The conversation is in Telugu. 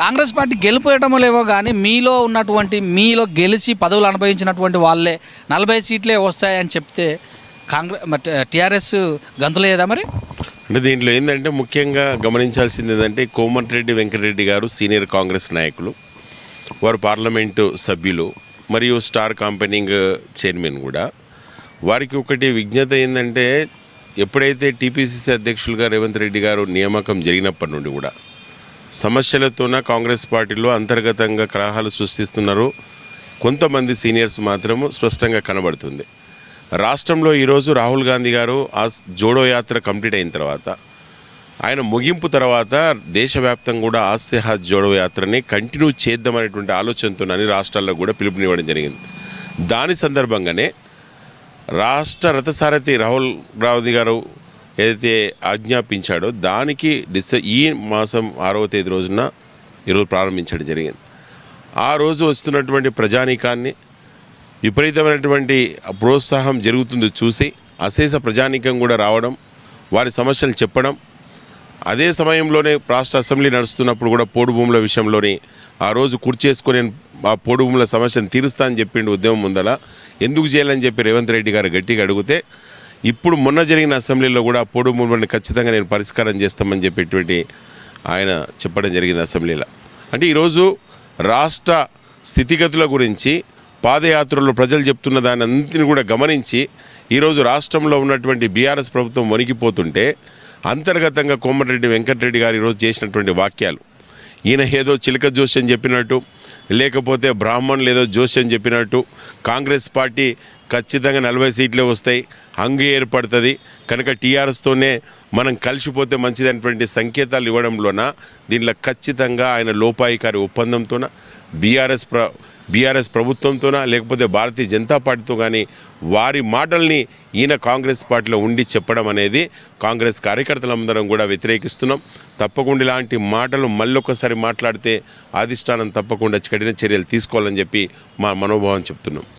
కాంగ్రెస్ పార్టీ గెలిపోయటమో లేవో కానీ మీలో ఉన్నటువంటి మీలో గెలిచి పదవులు అనుభవించినటువంటి వాళ్ళే నలభై సీట్లే వస్తాయని చెప్తే కాంగ్రెస్ టీఆర్ఎస్ గంతులేదా మరి? అంటే దీంట్లో ఏంటంటే ముఖ్యంగా గమనించాల్సింది ఏంటంటే కోమటిరెడ్డి వెంకటరెడ్డి గారు సీనియర్ కాంగ్రెస్ నాయకులు వారు పార్లమెంటు సభ్యులు మరియు స్టార్ కంపెనీంగ్ చైర్మన్ కూడా. వారికి ఒకటి విజ్ఞత ఏంటంటే ఎప్పుడైతే టీపీసీసీ అధ్యక్షులుగా రేవంత్ రెడ్డి గారు నియామకం జరిగినప్పటి నుండి కూడా సమస్యలతోన కాంగ్రెస్ పార్టీలో అంతర్గతంగా కలహాలు సృష్టిస్తున్నారు. కొంతమంది సీనియర్స్ మాత్రము స్పష్టంగా కనబడుతుంది. రాష్ట్రంలో ఈరోజు రాహుల్ గాంధీ గారు ఆ జోడో యాత్ర కంప్లీట్ అయిన తర్వాత ఆయన ముగింపు తర్వాత దేశవ్యాప్తంగా కూడా ఆస్తి జోడో యాత్రని కంటిన్యూ చేద్దామనేటువంటి ఆలోచనతోనని రాష్ట్రాల్లో కూడా పిలుపునివ్వడం జరిగింది. దాని సందర్భంగానే రాష్ట్ర రథసారథి రాహుల్ గాంధీ గారు ఏదైతే ఆజ్ఞాపించాడో దానికి డిస ఈ మాసం ఆరవ తేదీ రోజున ఈరోజు ప్రారంభించడం జరిగింది. ఆ రోజు వస్తున్నటువంటి ప్రజానీకాన్ని విపరీతమైనటువంటి ప్రోత్సాహం జరుగుతుందో చూసి అశేష ప్రజానీకం కూడా రావడం వారి సమస్యలు చెప్పడం అదే సమయంలోనే రాష్ట్ర అసెంబ్లీ నడుస్తున్నప్పుడు కూడా పోడు భూముల విషయంలోని ఆ రోజు కుర్చేసుకొని ఆ పోడు భూముల సమస్యను తీరుస్తా అని చెప్పిండు ఉద్యమం ముందల ఎందుకు చేయాలని చెప్పి రేవంత్ రెడ్డి గారు గట్టిగా అడిగితే ఇప్పుడు మొన్న జరిగిన అసెంబ్లీలో కూడా పొడు పోడు ఖచ్చితంగా నేను పరిష్కారం చేస్తామని చెప్పేటువంటి ఆయన చెప్పడం జరిగింది అసెంబ్లీలో. అంటే ఈరోజు రాష్ట్ర స్థితిగతుల గురించి పాదయాత్రలో ప్రజలు చెప్తున్న దాని అంతని కూడా గమనించి ఈరోజు రాష్ట్రంలో ఉన్నటువంటి బీఆర్ఎస్ ప్రభుత్వం వణికిపోతుంటే అంతర్గతంగా కోమటిరెడ్డి వెంకటరెడ్డి గారు ఈరోజు చేసినటువంటి వాక్యాలు. ఈయన ఏదో చిలక జోస్యం చెప్పినట్టు లేకపోతే బ్రాహ్మణులు ఏదో జోస్యం చెప్పినట్టు కాంగ్రెస్ పార్టీ ఖచ్చితంగా నలభై సీట్లే వస్తాయి. హంగు ఏర్పడుతుంది. కనుక టీఆర్ఎస్తోనే మనం కలిసిపోతే మంచిదైనటువంటి సంకేతాలు ఇవ్వడంలోన దీనిలో ఖచ్చితంగా ఆయన లోపాయికారి ఒప్పందంతోన బీఆర్ఎస్ ప్ర బీఆర్ఎస్ ప్రభుత్వంతోనా లేకపోతే భారతీయ జనతా పార్టీతో కానీ వారి మాటల్ని ఈయన కాంగ్రెస్ పార్టీలో ఉండి చెప్పడం అనేది కాంగ్రెస్ కార్యకర్తలందరం కూడా వ్యతిరేకిస్తున్నాం. తప్పకుండా ఇలాంటి మాటలు మళ్ళొకసారి మాట్లాడితే అధిష్టానం తప్పకుండా కఠిన చర్యలు తీసుకోవాలని చెప్పి మా మనోభావం చెప్తున్నాం.